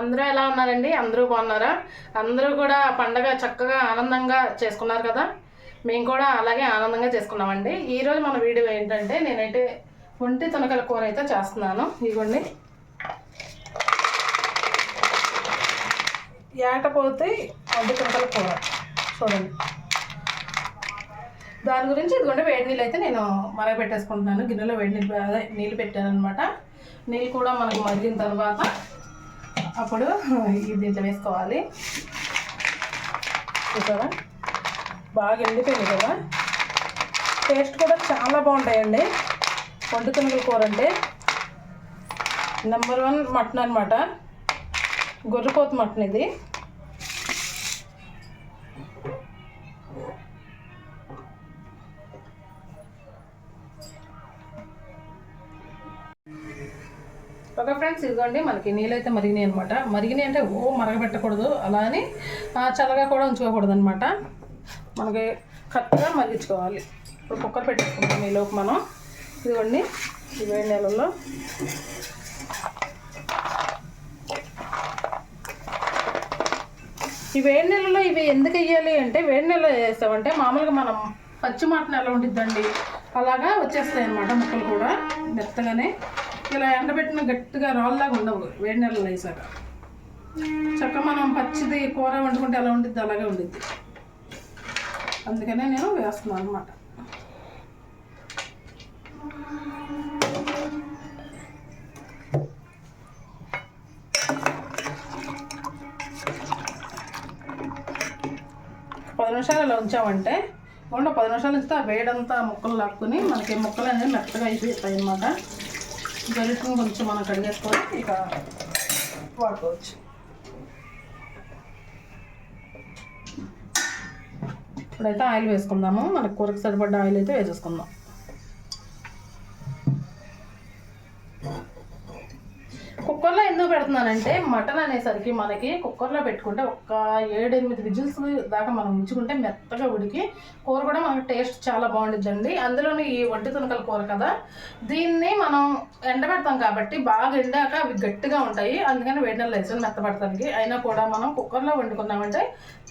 అందరూ ఎలా ఉన్నారండి? అందరూ బాగున్నారా? అందరూ కూడా పండగ చక్కగా ఆనందంగా చేసుకున్నారు కదా? మేము కూడా అలాగే ఆనందంగా చేసుకున్నామండి. ఈరోజు మన వీడియో ఏంటంటే నేనైతే ఒంటి తొనకల కూర అయితే చేస్తున్నాను. ఇదిగోండి ఏటపోతే ఒంటి తొనకల కూర. చూడండి. దాని గురించి ఇదిగోండి వేడి నీళ్ళు అయితే నేను మరగబెట్టేసుకుంటున్నాను గిన్నెలో వేడి నీళ్ళు అదే నీళ్ళు పెట్టాను అనమాట నీళ్ళు కూడా మనకు మరిగిన తర్వాత అప్పుడు ఇది దీంట్లో వేసుకోవాలి. చూసారా బాగా ఎండిపోయింది కదా? టేస్ట్ కూడా చాలా బాగుంటాయండి. వండు తొనగల కూర అంటే నెంబర్ వన్ మటన్ అనమాట గొర్రెపోతు మటన్ ఇది. ఫ్రెండ్స్ ఇదిగోండి మనకి నీళ్ళైతే మరిగినాయి అనమాట మరిగినాయి అంటే ఓ మరగబెట్టకూడదు. అలా అని చల్లగా కూడా ఉంచుకోకూడదు అనమాట మనకి కరెక్ట్గా మరిగించుకోవాలి. ఇప్పుడు కుక్కర్ పెట్టేసుకుంటాం ఈలోపు మనం. ఇదిగోండి ఈ వేడి నెలల్లో ఈ వేడి నెలలో ఇవి ఎందుకు వేయాలి అంటే వేడి నెలలో వేస్తామంటే మామూలుగా మనం పచ్చి మటన్ ఎలా ఉంటుందండి అలాగా వచ్చేస్తాయి అన్నమాట ముక్కలు కూడా మెత్తగానే. ఇలా ఎండబెట్టిన గట్టిగా రాళ్ళలాగా ఉండవు వేడి నెలలు వేసాక. చక్క మనం పచ్చిది కూర వండుకుంటే ఎలా ఉండిద్ది అలాగే ఉండిద్ది. అందుకనే నేను వేస్తున్నాను అనమాట పది నిమిషాలు ఇలా ఉంచామంటే ఓన్లీ పది నిమిషాలు ఇస్తే ఆ వేడంతా ముక్కలు లాక్కుని మనకి ముక్కలు అనేది మెత్తగా అయిపోతాయి అనమాట గరిటను కొంచెం మనం కడిగేసుకొని ఇక వాడుకోవచ్చు. ఇప్పుడైతే ఆయిల్ వేసుకుందాము. మనకు కూరకు సరిపడ్డ ఆయిల్ అయితే వేసేసుకుందాం కుక్కర్లో ఎందుకు పెడుతున్నానంటే మటన్ అనేసరికి మనకి కుక్కర్లో పెట్టుకుంటే ఒక ఏడెనిమిది విజిల్స్ దాకా మనం ఉంచుకుంటే మెత్తగా ఉడికి కూర కూడా మనకి టేస్ట్ చాలా బాగుంటుందండి అందులోని ఈ వడ్డి తునకల కూర కదా దీన్ని మనం ఎండబెడతాం కాబట్టి బాగా ఎండాక అవి గట్టిగా ఉంటాయి. అందుకని వేడి నెలలు వేసాను మెత్తపడటానికి అయినా కూడా మనం కుక్కర్లో వండుకున్నామంటే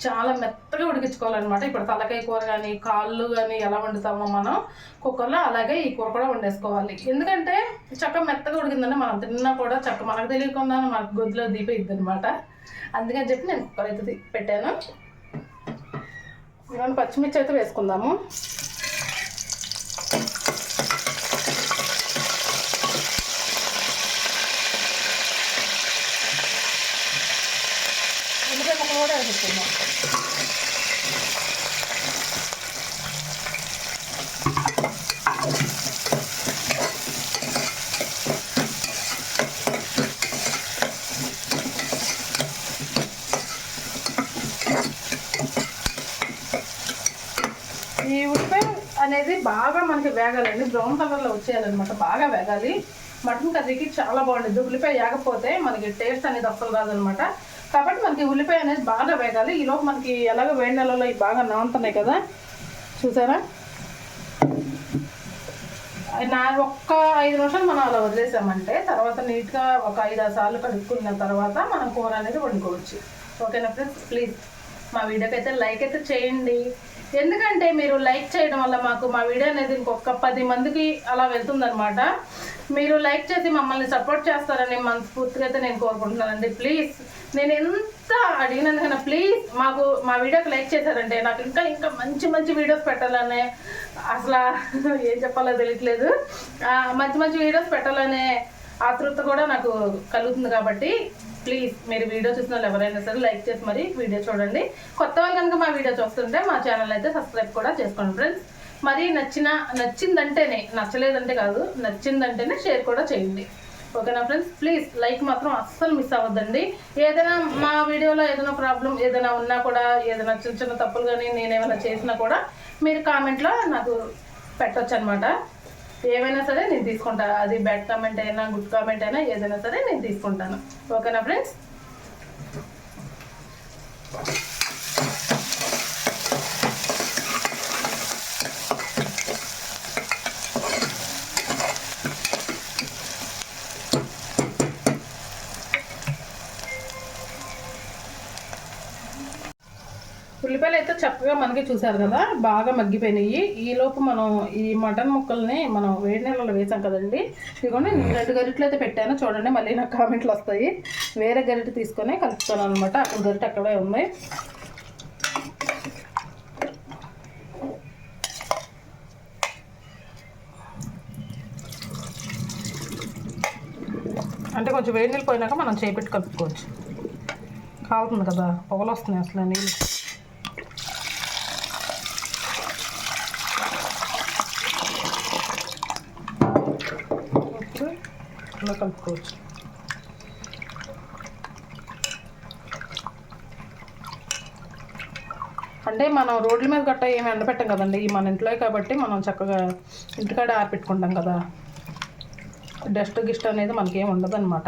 చాలా మెత్తగా ఉడికించుకోవాలన్నమాట. ఇప్పుడు తలకాయ కూర కానీ కాళ్ళు కానీ ఎలా వండుతామో మనం కుక్కర్లో అలాగే ఈ కూర కూడా వండేసుకోవాలి. ఎందుకంటే చక్క మెత్తగా ఉడికిందంటే మనం తిన్నా కూడా చక్క మనకు తెలియకుండా మనకు గొద్దులో దీపయిద్ది అనమాట అందుకని చెప్పి నేను కుక్కర్ అయితే పెట్టాను. ఇవన్నీ పచ్చిమిర్చి అయితే వేసుకుందాము ఉల్లిపాయ ముక్కలు కూడా వేసుకుందాం ఈ ఉల్లిపాయ అనేది బాగా మనకి వేగాలండి. బ్రౌన్ కలర్లో వచ్చేయాలన్నమాట. బాగా వేగాలి. మటన్ కర్రీకి చాలా బాగుంటుంది. ఉల్లిపాయ వేగపోతే మనకి టేస్ట్ అనేది అస్సలు కాదనమాట కాబట్టి మనకి ఉల్లిపాయ అనేది బాగా వేగాలి. ఈలోపు మనకి ఎలాగో వేడి నెలలో ఇవి బాగా నానుతున్నాయి కదా. చూసారా? నా ఒక్క ఐదు నిమిషాలు మనం అలా వదిలేసామంటే తర్వాత నీట్గా ఒక ఐదు ఆరు సార్లు కడుక్కున్న తర్వాత మనం కూర అనేది వండుకోవచ్చు. ఓకేనా ఫ్రెండ్స్? ప్లీజ్. మా వీడియోకి అయితే లైక్ అయితే చేయండి. ఎందుకంటే మీరు లైక్ చేయడం వల్ల మాకు మా వీడియో అనేది ఇంకొక పది మందికి అలా వెళ్తుందనమాట మీరు లైక్ చేసి మమ్మల్ని సపోర్ట్ చేస్తారని మనస్ఫూర్తిగా అయితే నేను కోరుకుంటున్నానండి. ప్లీజ్ నేను ఎంత అడిగినందుకన్నా ప్లీజ్ మాకు మా వీడియోకి లైక్ చేశారంటే నాకు ఇంకా ఇంకా మంచి మంచి వీడియోస్ పెట్టాలనే అసలు ఏం చెప్పాలో తెలియట్లేదు. మంచి మంచి వీడియోస్ పెట్టాలనే ఆతృత కూడా నాకు కలుగుతుంది కాబట్టి ప్లీజ్ మీరు వీడియో చూసిన వాళ్ళు ఎవరైనా సరే లైక్ చేసి మరి వీడియో చూడండి. కొత్త వాళ్ళు కనుక మా వీడియో చూస్తుంటే మా ఛానల్ అయితే సబ్స్క్రైబ్ కూడా చేసుకోండి ఫ్రెండ్స్ మరి నచ్చిన నచ్చిందంటేనే నచ్చలేదంటే కాదు నచ్చిందంటేనే షేర్ కూడా చేయండి. ఓకేనా ఫ్రెండ్స్ ప్లీజ్ లైక్ మాత్రం అస్సలు మిస్ అవ్వద్దండి. ఏదైనా మా వీడియోలో ఏదైనా ప్రాబ్లం ఏదైనా ఉన్నా కూడా ఏదైనా చిన్న చిన్న తప్పులు కానీ నేనేమైనా చేసినా కూడా మీరు కామెంట్లో నాకు పెట్టొచ్చు అనమాట ఏమైనా సరే నేను తీసుకుంటాను అది బ్యాడ్ కామెంట్ అయినా గుడ్ కామెంట్ అయినా ఏదైనా సరే నేను తీసుకుంటాను. ఓకేనా ఫ్రెండ్స్ ఉల్లిపాయలు అయితే చక్కగా మనకి చూసారు కదా బాగా మగ్గిపోయినాయి. ఈ లోపు మనం ఈ మటన్ ముక్కల్ని మనం వేడి నీళ్ళలో వేసాం కదండి. ఇదిగోండి నేను రెండు గరిటలు అయితే పెట్టాను. చూడండి మళ్ళీ నాకు కామెంట్లు వస్తాయి. వేరే గరిటె తీసుకొని కలుపుతాను అనమాట అక్కడ గరిటె అక్కడే ఉంది. అంటే కొంచెం వేడి నీళ్ళు పోయినాక మనం చేపెట్టి కలుపుకోవచ్చు. కాలుతుంది కదా పొగలు వస్తున్నాయి అసలు నీళ్ళు ఇప్పుడు ఇలా కలుపుకోవచ్చు అంటే మనం రోడ్ల మీద గట్ట ఏమి ఎండపెట్టాం కదండి. మన ఇంట్లో కాబట్టి మనం చక్కగా ఇంటికాడ ఆరపెట్టుకుంటాం కదా. డస్ట్ గిస్ట్ అనేది మనకేం ఉండదు అనమాట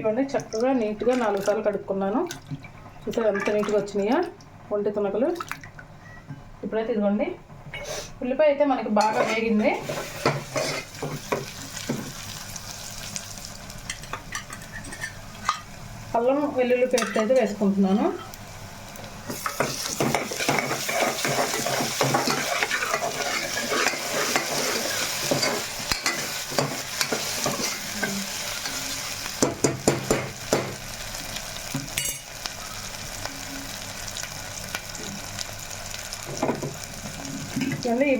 ఇవన్నీ చక్కగా నీట్గా నాలుగు సార్లు కడుక్కున్నాను. చూసారు ఎంత నీట్గా వచ్చినాయా? ఒంటి తునకలు. ఇప్పుడైతే ఇదిగోండి. ఉల్లిపాయ అయితే మనకి బాగా వేగింది. అల్లం వెల్లుల్లి పేస్ట్ అయితే వేసుకుంటున్నాను.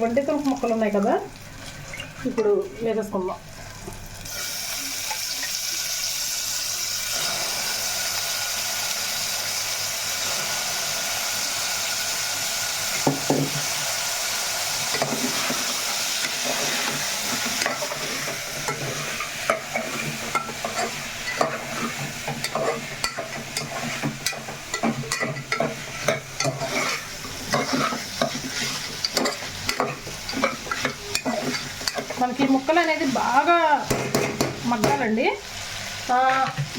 వంటి తులుపు ముక్కలు ఉన్నాయి కదా. ఇప్పుడు వేసేసుకుందాం మనకి ఈ ముక్కలు అనేది బాగా మగ్గాలండి.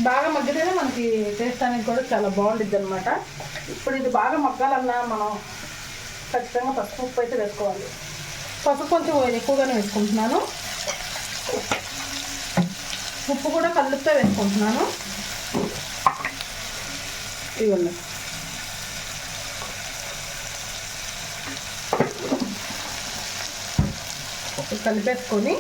బాగా మగ్గితేనే మనకి టేస్ట్ అనేది కూడా చాలా బాగుంటుంది అనమాట ఇప్పుడు ఇది బాగా మగ్గాలన్నా మనం ఖచ్చితంగా పసుపు ఉప్పు అయితే వేసుకోవాలి. పసుపు కొంచెం ఎక్కువగానే వేసుకుంటున్నాను. ఉప్పు కూడా కలుపుతో వేసుకుంటున్నాను. ఇవన్నీ కలిపేసుకొని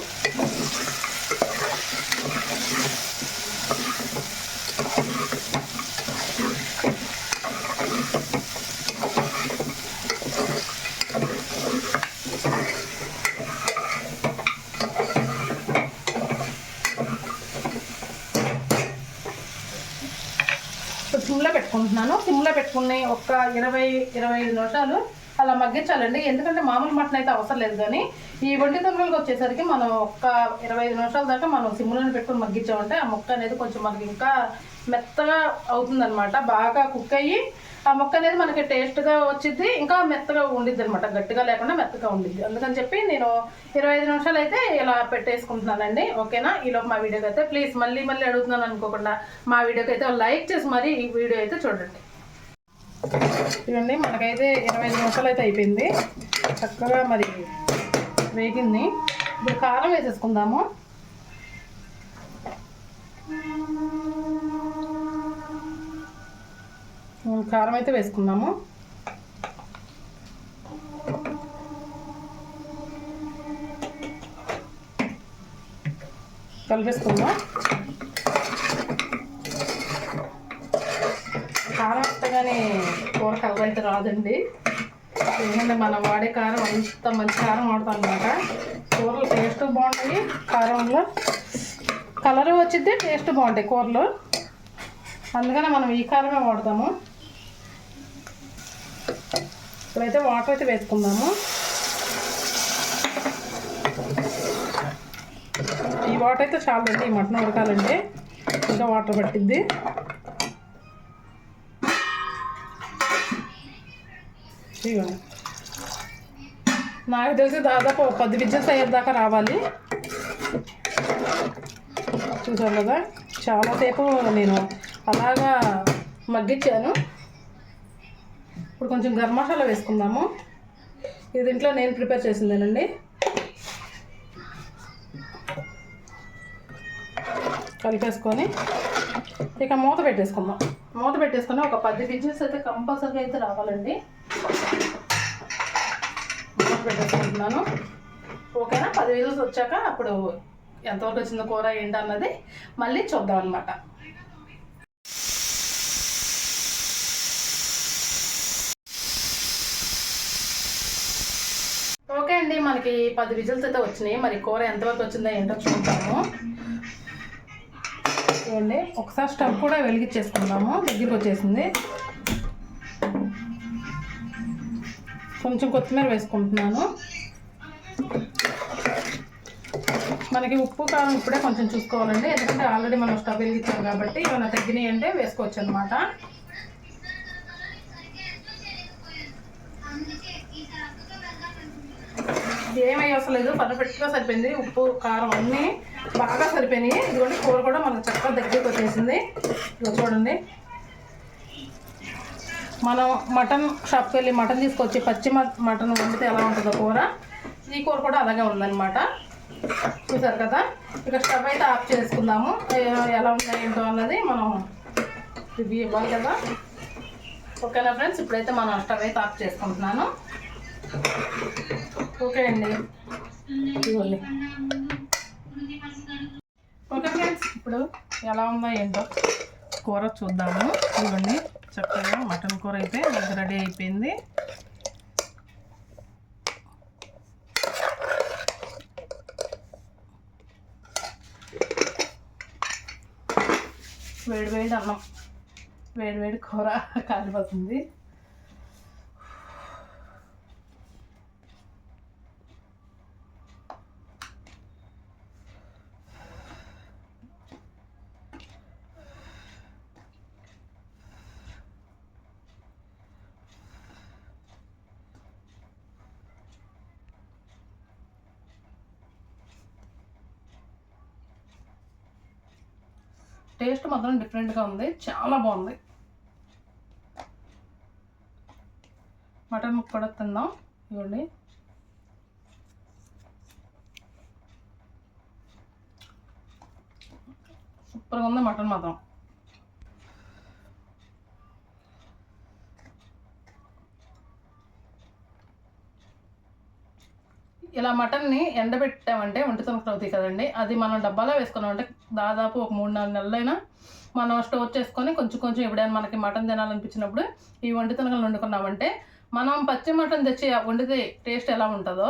సిమ్లో పెట్టుకుంటున్నాను. సిమ్లో పెట్టుకుని ఒక ఇరవై ఇరవై ఐదు నిమిషాలు అలా మగ్గించాలండి. ఎందుకంటే మామూలు మటన్ అయితే అవసరం లేదు కానీ ఈ వంటి తొందరలకు వచ్చేసరికి మనం ఒక ఇరవై ఐదు నిమిషాల దాకా మనం సిమ్లోనే పెట్టుకుని మగ్గించామంటే ఆ మొక్క అనేది కొంచెం మనకి ఇంకా మెత్తగా అవుతుందన్నమాట. బాగా కుక్ అయ్యి ఆ మొక్క అనేది మనకి టేస్ట్గా వచ్చింది ఇంకా మెత్తగా ఉండిద్ది అనమాట గట్టిగా లేకుండా మెత్తగా ఉండిద్ది. అందుకని చెప్పి నేను ఇరవై ఐదు నిమిషాలు అయితే ఇలా పెట్టేసుకుంటున్నానండి. ఓకేనా? ఈలోపు మా వీడియోకి అయితే ప్లీజ్ మళ్ళీ మళ్ళీ అడుగుతున్నాను అనుకోకుండా మా వీడియోకి అయితే లైక్ చేసి మరి ఈ వీడియో అయితే చూడండి. చూడండి మనకైతే ఇరవై ఐదు నిమిషాలు అయితే అయిపోయింది. చక్కగా మరి వేగింది. ఇప్పుడు కారం వేసేసుకుందాము. కారం అయితే వేసుకుందాము. కలిపేసుకుందాం. కారం వేస్తగానే కూర కలర్ అయితే రాదండి. ఎందుకంటే మనం వాడే కారం అంత మంచి కారం వాడతాం అనమాట కూరలు టేస్ట్ బాగుంటాయి కారంలో కలర్ వచ్చింది టేస్ట్ బాగుంటాయి కూరలు. అందుకనే మనం ఈ కారమే వాడతాము. ఇప్పుడైతే వాటర్ అయితే వేసుకుందాము. ఈ వాటర్ అయితే చాలండి ఈ మటన్ ఉడకాలంటే. ఇంకా వాటర్ పట్టిద్ది. నాకు తెలిసి దాదాపు ఒక పది విద్యుత్ అయ్యేదాకా రావాలి. చూసారు కదా చాలాసేపు నేను అలాగా మగ్గించాను. ఇప్పుడు కొంచెం గరం మసాలా వేసుకుందాము. ఇది ఇంట్లో నేను ప్రిపేర్ చేసిందేనండి. కలిపేసుకొని ఇక మూత పెట్టేసుకుందాం. మూత పెట్టేసుకొని ఒక పది విజిల్స్ అయితే కంపల్సరీగా అయితే రావాలండి. పెట్టేసుకుంటున్నాను ఓకేనా? పది విజిల్స్ వచ్చాక అప్పుడు ఎంతవరకు వచ్చిందో కూర ఏంటి అన్నది మళ్ళీ చూద్దాం అనమాట ఓకే అండి మనకి పది విజిల్స్ అయితే వచ్చినాయి. మరి కూర ఎంతవరకు వచ్చిందో ఏంటో చూద్దాము. చూడండి ఒకసారి స్టవ్ కూడా వెలిగించేసుకుందాము. దగ్గరికి వచ్చేసింది. కొంచెం కొత్తిమీర వేసుకుంటున్నాను. మనకి ఉప్పు కారం ఇప్పుడే కొంచెం చూసుకోవాలండి. ఎందుకంటే ఆల్రెడీ మనం స్టవ్ వెలిగించాం కాబట్టి ఏమైనా తగ్గినాయి అంటే వేసుకోవచ్చు అనమాట ఏమీ అసలు లేదు పర్ఫెక్ట్గా సరిపోయింది. ఉప్పు కారం అన్నీ బాగా సరిపోయినాయి. ఇదిగోండి కూర కూడా మనకు చక్కగా దగ్గరికి వచ్చేసింది. ఇదిగో చూడండి. మనం మటన్ షాప్కి వెళ్ళి మటన్ తీసుకొచ్చి పచ్చి మటన్ వండితే ఎలా ఉంటుందో కూర? ఈ కూర కూడా అలాగే ఉందన్నమాట. చూసారు కదా? ఇక స్టవ్ అయితే ఆఫ్ చేసుకుందాము. ఎలా ఉందో ఏంటో అన్నది మనం రివ్యూ ఇవ్వాలి కదా? ఓకేనా ఫ్రెండ్స్? ఇప్పుడైతే మనం స్టవ్ అయితే ఆఫ్ చేసుకుంటున్నాను. ఓకే అండి. ఇదిగోండి. ఓకే ఫ్రెండ్స్ ఇప్పుడు ఎలా ఉందో ఏంటో కూర చూద్దాము. ఇవ్వండి చక్కగా మటన్ కూర అయితే మనకి రెడీ అయిపోయింది. వేడి వేడి అన్నం వేడి వేడి కూర కాలిపోతుంది. టేస్ట్ మాత్రం డిఫరెంట్గా ఉంది. చాలా బాగుంది. మటన్ ముక్క కూడా తిందాం. ఇవ్వండి. సూపర్గా ఉంది మటన్ మాత్రం. ఇలా మటన్ని ఎండబెట్టామంటే ఒంటి తొనకలు అవుతాయి కదండి. అది మనం డబ్బాలో వేసుకున్నామంటే దాదాపు ఒక మూడు నాలుగు నెలలైనా మనం స్టోర్ చేసుకొని కొంచెం కొంచెం ఎప్పుడైనా మనకి మటన్ తినాలనిపించినప్పుడు ఈ వంట తొనకలు వండుకున్నామంటే మనం పచ్చి మటన్ తెచ్చి వండితే టేస్ట్ ఎలా ఉంటుందో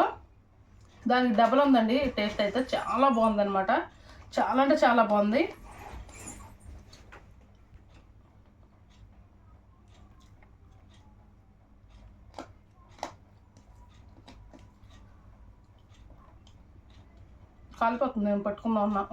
దానికి డబల్ ఉందండి. టేస్ట్ అయితే చాలా బాగుందనమాట చాలా అంటే చాలా బాగుంది. కాలిపోతుంది నేను పట్టుకుందాం ఉన్నా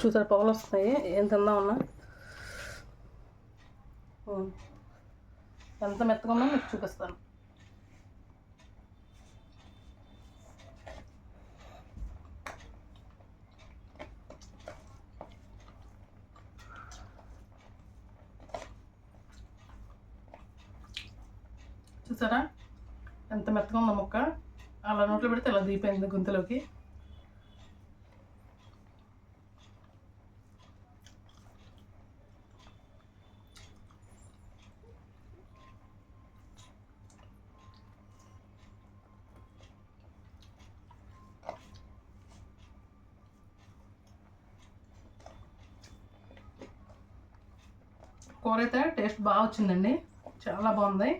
చూసారు పొగలు వస్తున్నాయి. ఏం తిందాం ఉన్నా ఎంత మెత్తగా ఉన్నా మీకు చూపిస్తాను. చూసారా ఎంత మెత్తగా ఉందో మొక్క. అలా నోట్లో పెడితే అలా దీపైంది గుంతలోకి. కూర అయితే టేస్ట్ బాగా వచ్చిందండి. చాలా బాగుంది.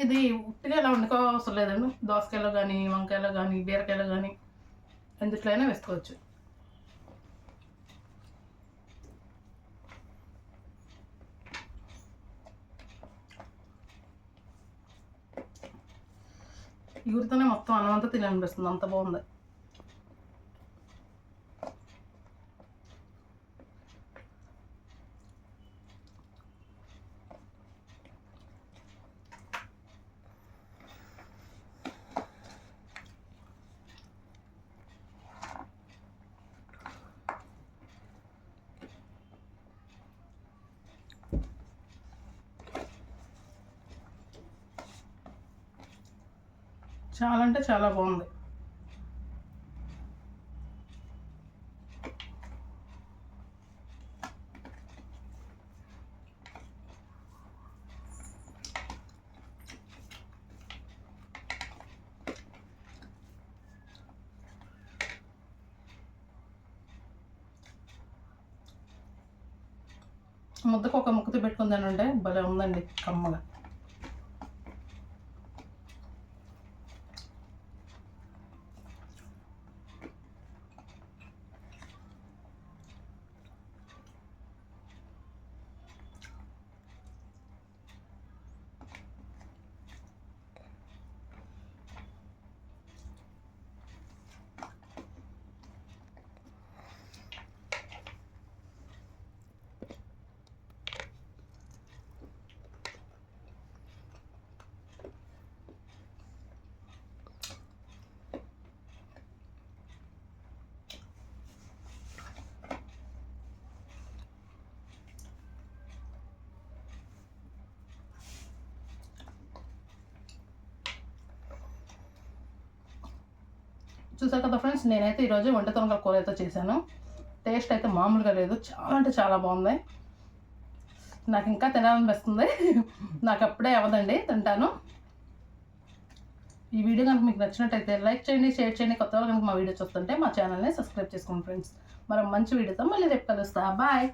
ఇది ఉట్టిగా ఇలా వండుకో అవసరం లేదండి. దోసకాయలో కానీ వంకాయలో కానీ బీరకాయలో కానీ ఎందుట్లో అయినా వేసుకోవచ్చు ఊరితోనే మొత్తం అన్నం అంతా తినాలనిపిస్తుంది అంత బాగుంది. చాలా అంటే చాలా బాగుంది. ముద్దకు ఒక ముక్కతో పెట్టుకుందానంటే భలే ఉందండి కమ్మగా. చూసారు కదా ఫ్రెండ్స్ నేనైతే ఈరోజు వంట తొంగల కూర అయితే చేశాను. టేస్ట్ అయితే మామూలుగా లేదు చాలా అంటే చాలా బాగుంది. నాకు ఇంకా తినాలనిపిస్తుంది. నాకు అప్పుడే అవ్వదండి తింటాను. ఈ వీడియో కనుక మీకు నచ్చినట్టయితే లైక్ చేయండి షేర్ చేయండి. కొత్త వాళ్ళు కనుక మా వీడియో చూస్తుంటే మా ఛానల్ని సబ్స్క్రైబ్ చేసుకోండి ఫ్రెండ్స్. మరో మంచి వీడియోతో మళ్ళీ రేపు కలుస్తా. బాయ్.